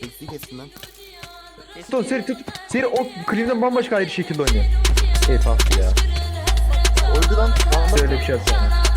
Sesi kestim ben. Tut seri tut. Seri o klibden bambaşka ayrı şekilde oynuyor. Ey tatlı ya. Öldü lan. Tamam. Söyle bir şey yapsana.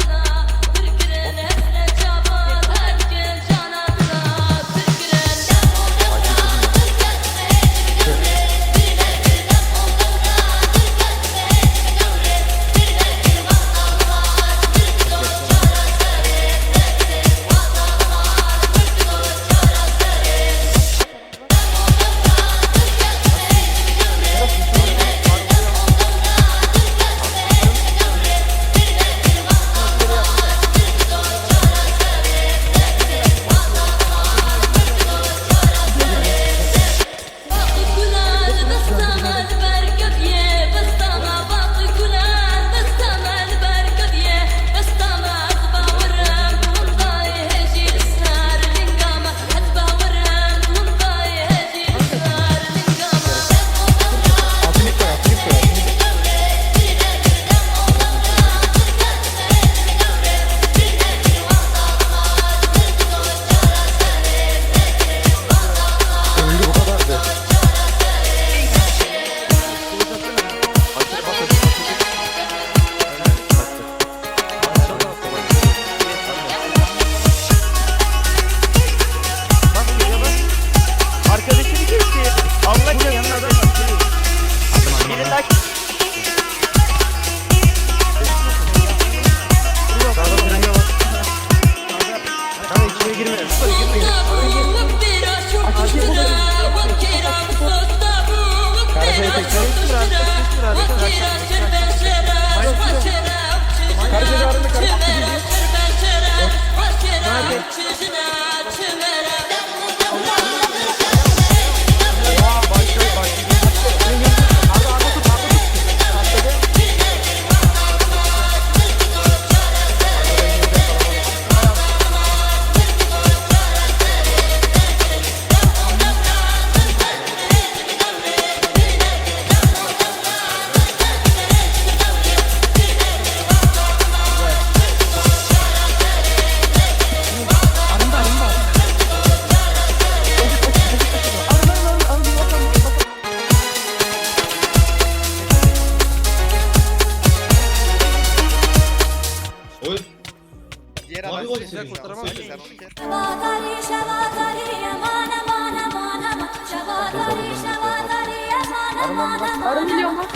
Aman aman Arı milyon bak.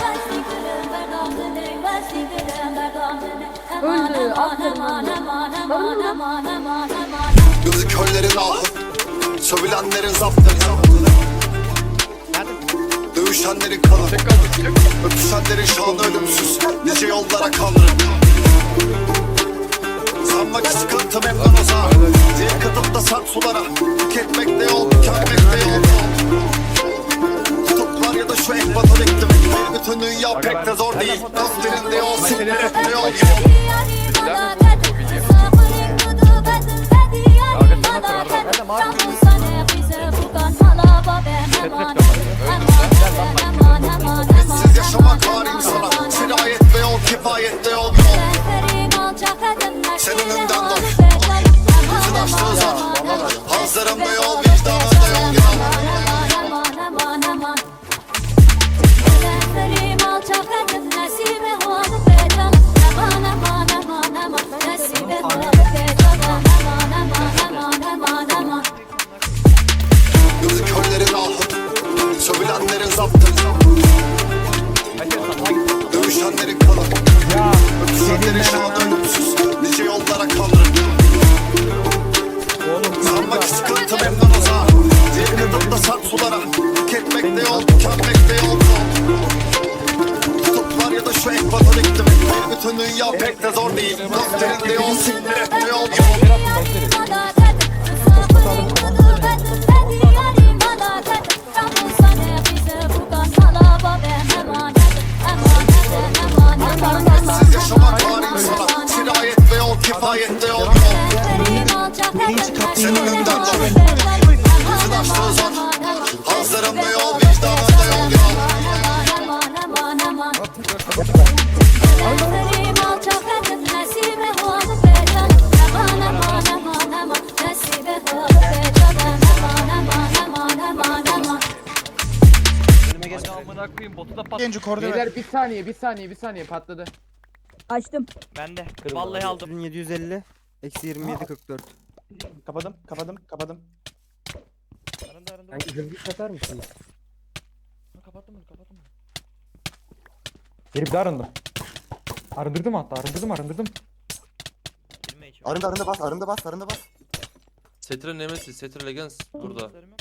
Öldü, Gözü köllerin ahı Sövülenlerin zaptı. Dövüşenlerin kanı Öpüşenlerin şanı ölümsüz. Nice yollara kaldırın Sanmak sıkıntı memnun o zaman Diye katıp da sert sulara. Tüketmek de yol, tükenmek de yol Tutuklar ya da şu ek vatan iklim Bir bütün dünya pek de zor değil. Gözlerinde yol, siktirip de yol Siz yaşamak var Dövüşenlerin kanı Öpüşenlerin şanı ölümsüz Nice yollara kaldırın Sanmak sıkıntı memnun o zaman Diye katıp da sert sulara Tüketmek de yol, tükenmek de yol Kutuplar ya da şu ek vatan iklim Bir bütün dünya pek de zor değil. Gözlerinde yol, siktirip de yol yol ve yol, kifayet de yol yol Sen önümden doy Yüzün açtığı zar Hazırım ve yol, vicdanım da yol yol Hadi amına koyayım botu da pat. Genci korda. Beyler bir saniye bir saniye bir saniye patladı. Açtım. Bende. Vallahi aldım. 1750 eksi 27 44. Kapadım, kapadım, kapadım. Arındı arındı. Kanka hızlı satar mısın? Ha, Kapattım bunu kapattım bunu. Bir daha arındım. Arındırdım hatta arındırdım arındırdım. Girme içime. Arında arında bas arında bas arında bas. Setra Nemesis, Setra Legends burada. Dostlarım yok.